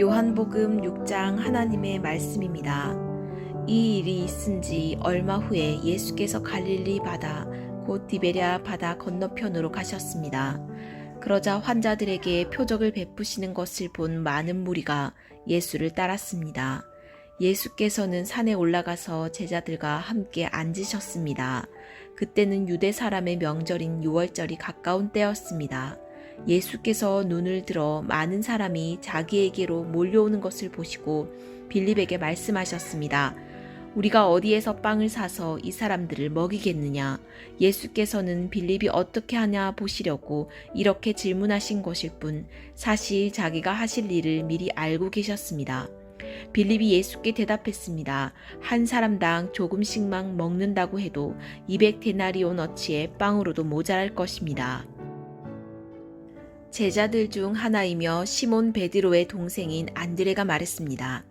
요한복음 6장 하나님의 말씀입니다. 이 일이 있은 지 얼마 후에 예수께서 갈릴리 바다 곧 디베랴 바다 건너편으로 가셨습니다. 그러자 환자들에게 표적을 베푸시는 것을 본 많은 무리가 예수를 따랐습니다. 예수께서는 산에 올라가서 제자들과 함께 앉으셨습니다. 그때는 유대 사람의 명절인 6월절이 가까운 때였습니다. 예수께서 눈을 들어 많은 사람이 자기에게로 몰려오는 것을 보시고 빌립에게 말씀하셨습니다. 우리가 어디에서 빵을 사서 이 사람들을 먹이겠느냐? 예수께서는 빌립이 어떻게 하냐 보시려고 이렇게 질문하신 것일 뿐 사실 자기가 하실 일을 미리 알고 계셨습니다. 빌립이 예수께 대답했습니다. 한 사람당 조금씩만 먹는다고 해도 200 데나리온 어치의 빵으로도 모자랄 것입니다. 제자들 중 하나이며 시몬 베드로의 동생인 안드레가 말했습니다.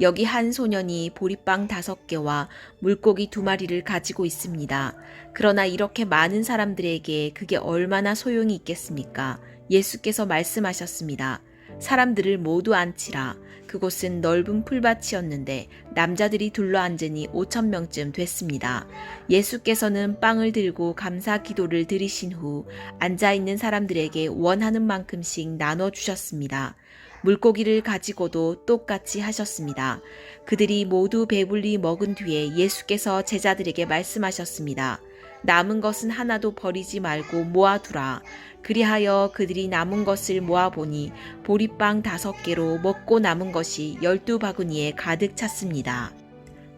여기 한 소년이 보리빵 다섯 개와 물고기 두 마리를 가지고 있습니다. 그러나 이렇게 많은 사람들에게 그게 얼마나 소용이 있겠습니까? 예수께서 말씀하셨습니다. 사람들을 모두 앉히라. 그곳은 넓은 풀밭이었는데 남자들이 둘러앉으니 5천 명쯤 됐습니다. 예수께서는 빵을 들고 감사 기도를 드리신 후 앉아 있는 사람들에게 원하는 만큼씩 나눠 주셨습니다. 물고기를 가지고도 똑같이 하셨습니다. 그들이 모두 배불리 먹은 뒤에 예수께서 제자들에게 말씀하셨습니다. 남은 것은 하나도 버리지 말고 모아두라. 그리하여 그들이 남은 것을 모아보니 보리빵 다섯 개로 먹고 남은 것이 열두 바구니에 가득 찼습니다.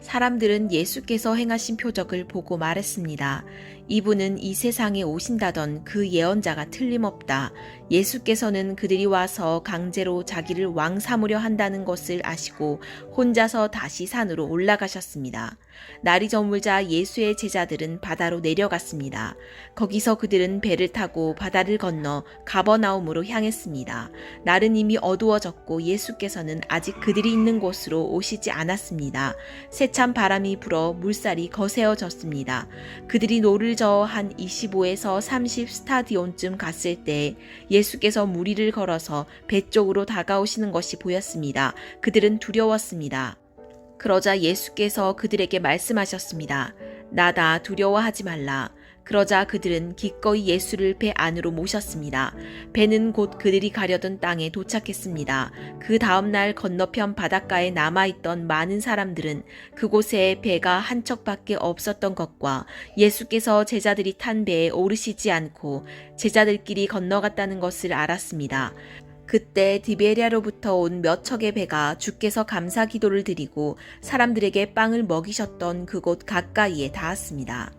사람들은 예수께서 행하신 표적을 보고 말했습니다. 이분은 이 세상에 오신다던 그 예언자가 틀림없다. 예수께서는 그들이 와서 강제로 자기를 왕 삼으려 한다는 것을 아시고 혼자서 다시 산으로 올라가셨습니다. 날이 저물자 예수의 제자들은 바다로 내려갔습니다. 거기서 그들은 배를 타고 바다를 건너 가버나움으로 향했습니다. 날은 이미 어두워졌고 예수께서는 아직 그들이 있는 곳으로 오시지 않았습니다. 세찬 바람이 불어 물살이 거세어졌습니다. 그들이 노를 저어 한 25에서 30 스타디온쯤 갔을 때 예수께서 무리를 걸어서 배 쪽으로 다가오시는 것이 보였습니다. 그들은 두려웠습니다. 그러자 예수께서 그들에게 말씀하셨습니다. 나다 두려워하지 말라. 그러자 그들은 기꺼이 예수를 배 안으로 모셨습니다. 배는 곧 그들이 가려던 땅에 도착했습니다. 그 다음날 건너편 바닷가에 남아있던 많은 사람들은 그곳에 배가 한 척밖에 없었던 것과 예수께서 제자들이 탄 배에 오르시지 않고 제자들끼리 건너갔다는 것을 알았습니다. 그때 디베리아로부터 온 몇 척의 배가 주께서 감사 기도를 드리고 사람들에게 빵을 먹이셨던 그곳 가까이에 닿았습니다.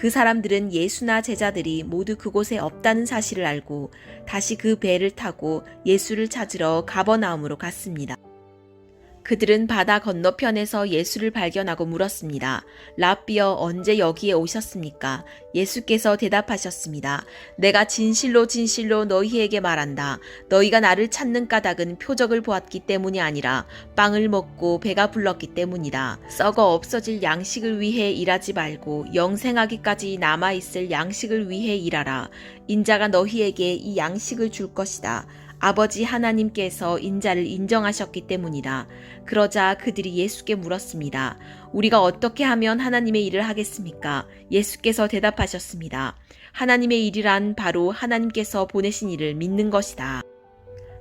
그 사람들은 예수나 제자들이 모두 그곳에 없다는 사실을 알고 다시 그 배를 타고 예수를 찾으러 가버나움으로 갔습니다. 그들은 바다 건너편에서 예수를 발견하고 물었습니다. 라비어 언제 여기에 오셨습니까? 예수께서 대답하셨습니다. 내가 진실로 진실로 너희에게 말한다. 너희가 나를 찾는 까닭은 표적을 보았기 때문이 아니라 빵을 먹고 배가 불렀기 때문이다. 썩어 없어질 양식을 위해 일하지 말고 영생하기까지 남아있을 양식을 위해 일하라. 인자가 너희에게 이 양식을 줄 것이다. 아버지 하나님께서 인자를 인정하셨기 때문이다. 그러자 그들이 예수께 물었습니다. 우리가 어떻게 하면 하나님의 일을 하겠습니까? 예수께서 대답하셨습니다. 하나님의 일이란 바로 하나님께서 보내신 일을 믿는 것이다.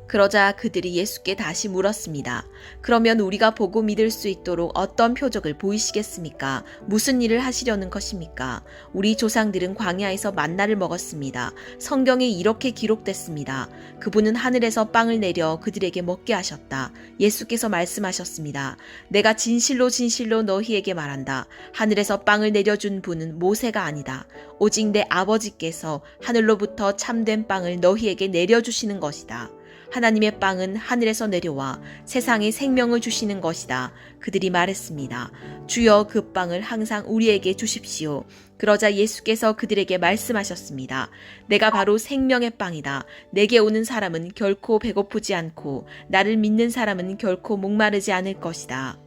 그러자 그들이 예수께 다시 물었습니다. 그러면 우리가 보고 믿을 수 있도록 어떤 표적을 보이시겠습니까? 무슨 일을 하시려는 것입니까? 우리 조상들은 광야에서 만나를 먹었습니다. 성경에 이렇게 기록됐습니다. 그분은 하늘에서 빵을 내려 그들에게 먹게 하셨다. 예수께서 말씀하셨습니다. 내가 진실로 진실로 너희에게 말한다. 하늘에서 빵을 내려준 분은 모세가 아니다. 오직 내 아버지께서 하늘로부터 참된 빵을 너희에게 내려주시는 것이다. 하나님의 빵은 하늘에서 내려와 세상에 생명을 주시는 것이다. 그들이 말했습니다. 주여 그 빵을 항상 우리에게 주십시오. 그러자 예수께서 그들에게 말씀하셨습니다. 내가 바로 생명의 빵이다. 내게 오는 사람은 결코 배고프지 않고 나를 믿는 사람은 결코 목마르지 않을 것이다.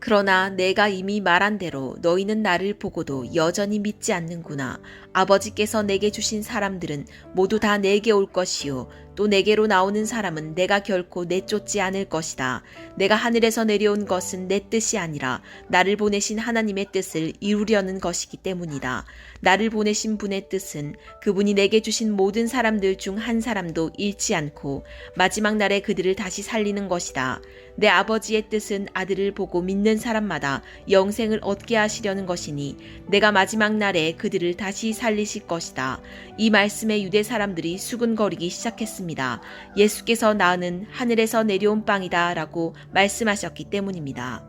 그러나 내가 이미 말한 대로 너희는 나를 보고도 여전히 믿지 않는구나. 아버지께서 내게 주신 사람들은 모두 다 내게 올 것이요. 또 내게로 나오는 사람은 내가 결코 내쫓지 않을 것이다. 내가 하늘에서 내려온 것은 내 뜻이 아니라 나를 보내신 하나님의 뜻을 이루려는 것이기 때문이다. 나를 보내신 분의 뜻은 그분이 내게 주신 모든 사람들 중 한 사람도 잃지 않고 마지막 날에 그들을 다시 살리는 것이다. 내 아버지의 뜻은 아들을 보고 믿는 사람마다 영생을 얻게 하시려는 것이니 내가 마지막 날에 그들을 다시 살리실 것이다. 이 말씀에 유대 사람들이 수군거리기 시작했습니다. 예수께서 나는 하늘에서 내려온 빵이다 라고 말씀하셨기 때문입니다.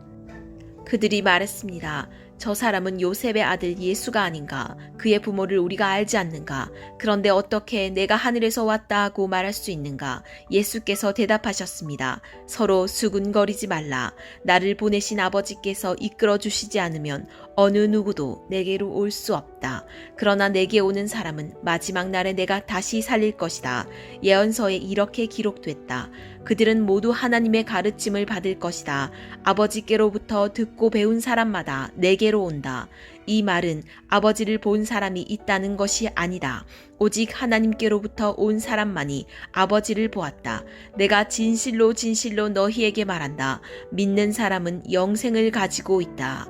그들이 말했습니다. 저 사람은 요셉의 아들 예수가 아닌가? 그의 부모를 우리가 알지 않는가? 그런데 어떻게 내가 하늘에서 왔다 하고 말할 수 있는가? 예수께서 대답하셨습니다. 서로 수군거리지 말라. 나를 보내신 아버지께서 이끌어 주시지 않으면 어느 누구도 내게로 올 수 없다. 그러나 내게 오는 사람은 마지막 날에 내가 다시 살릴 것이다. 예언서에 이렇게 기록됐다. 그들은 모두 하나님의 가르침을 받을 것이다. 아버지께로부터 듣고 배운 사람마다 내게로 온다. 이 말은 아버지를 본 사람이 있다는 것이 아니다. 오직 하나님께로부터 온 사람만이 아버지를 보았다. 내가 진실로 진실로 너희에게 말한다. 믿는 사람은 영생을 가지고 있다.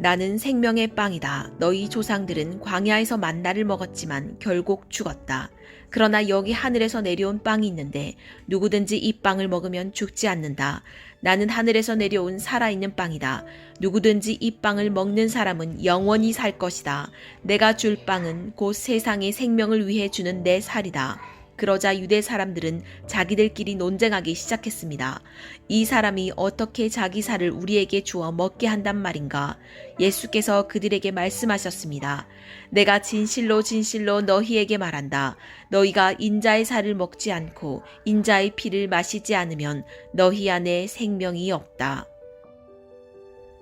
나는 생명의 빵이다. 너희 조상들은 광야에서 만나를 먹었지만 결국 죽었다. 그러나 여기 하늘에서 내려온 빵이 있는데 누구든지 이 빵을 먹으면 죽지 않는다. 나는 하늘에서 내려온 살아있는 빵이다. 누구든지 이 빵을 먹는 사람은 영원히 살 것이다. 내가 줄 빵은 곧 세상의 생명을 위해 주는 내 살이다. 그러자 유대 사람들은 자기들끼리 논쟁하기 시작했습니다. 이 사람이 어떻게 자기 살을 우리에게 주어 먹게 한단 말인가? 예수께서 그들에게 말씀하셨습니다. 내가 진실로 진실로 너희에게 말한다. 너희가 인자의 살을 먹지 않고 인자의 피를 마시지 않으면 너희 안에 생명이 없다.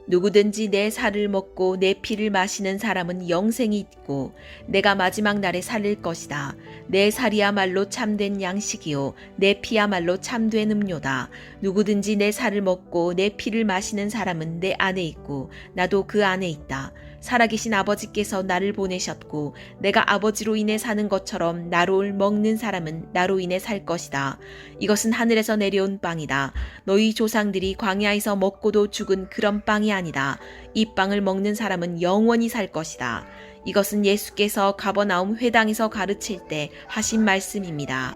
누구든지 내 살을 먹고 내 피를 마시는 사람은 영생이 있고 내가 마지막 날에 살릴 것이다. 내 살이야말로 참된 양식이요 내 피야말로 참된 음료다. 누구든지 내 살을 먹고 내 피를 마시는 사람은 내 안에 있고 나도 그 안에 있다. 살아계신 아버지께서 나를 보내셨고 내가 아버지로 인해 사는 것처럼 나로 먹는 사람은 나로 인해 살 것이다. 이것은 하늘에서 내려온 빵이다. 너희 조상들이 광야에서 먹고도 죽은 그런 빵이 아니다. 이 빵을 먹는 사람은 영원히 살 것이다. 이것은 예수께서 가버나움 회당에서 가르칠 때 하신 말씀입니다.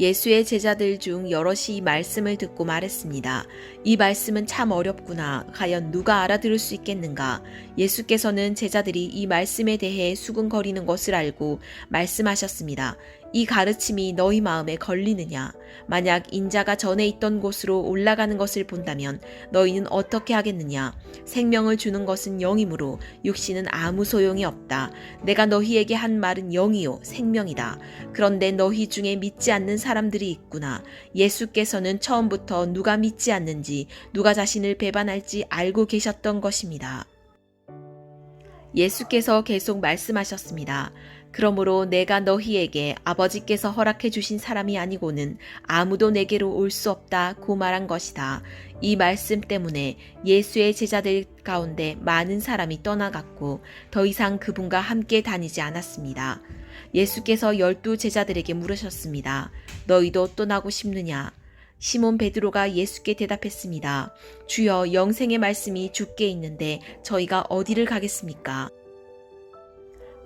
예수의 제자들 중 여럿이 이 말씀을 듣고 말했습니다. 이 말씀은 참 어렵구나. 과연 누가 알아들을 수 있겠는가? 예수께서는 제자들이 이 말씀에 대해 수군거리는 것을 알고 말씀하셨습니다. 이 가르침이 너희 마음에 걸리느냐? 만약 인자가 전에 있던 곳으로 올라가는 것을 본다면 너희는 어떻게 하겠느냐? 생명을 주는 것은 영이므로 육신은 아무 소용이 없다. 내가 너희에게 한 말은 영이요 생명이다. 그런데 너희 중에 믿지 않는 사람들이 있구나. 예수께서는 처음부터 누가 믿지 않는지 누가 자신을 배반할지 알고 계셨던 것입니다. 예수께서 계속 말씀하셨습니다. 그러므로 내가 너희에게 아버지께서 허락해 주신 사람이 아니고는 아무도 내게로 올 수 없다 고 말한 것이다. 이 말씀 때문에 예수의 제자들 가운데 많은 사람이 떠나갔고 더 이상 그분과 함께 다니지 않았습니다. 예수께서 열두 제자들에게 물으셨습니다. 너희도 떠나고 싶느냐? 시몬 베드로가 예수께 대답했습니다. 주여 영생의 말씀이 주께 있는데 저희가 어디를 가겠습니까?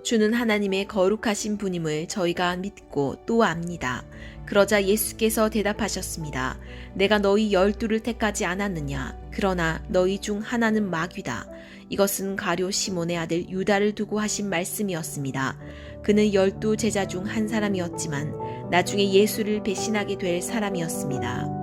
주는 하나님의 거룩하신 분임을 저희가 믿고 또 압니다. 그러자 예수께서 대답하셨습니다. 내가 너희 열두를 택하지 않았느냐? 그러나 너희 중 하나는 마귀다. 이것은 가료 시몬의 아들 유다를 두고 하신 말씀이었습니다. 그는 열두 제자 중 한 사람이었지만 나중에 예수를 배신하게 될 사람이었습니다.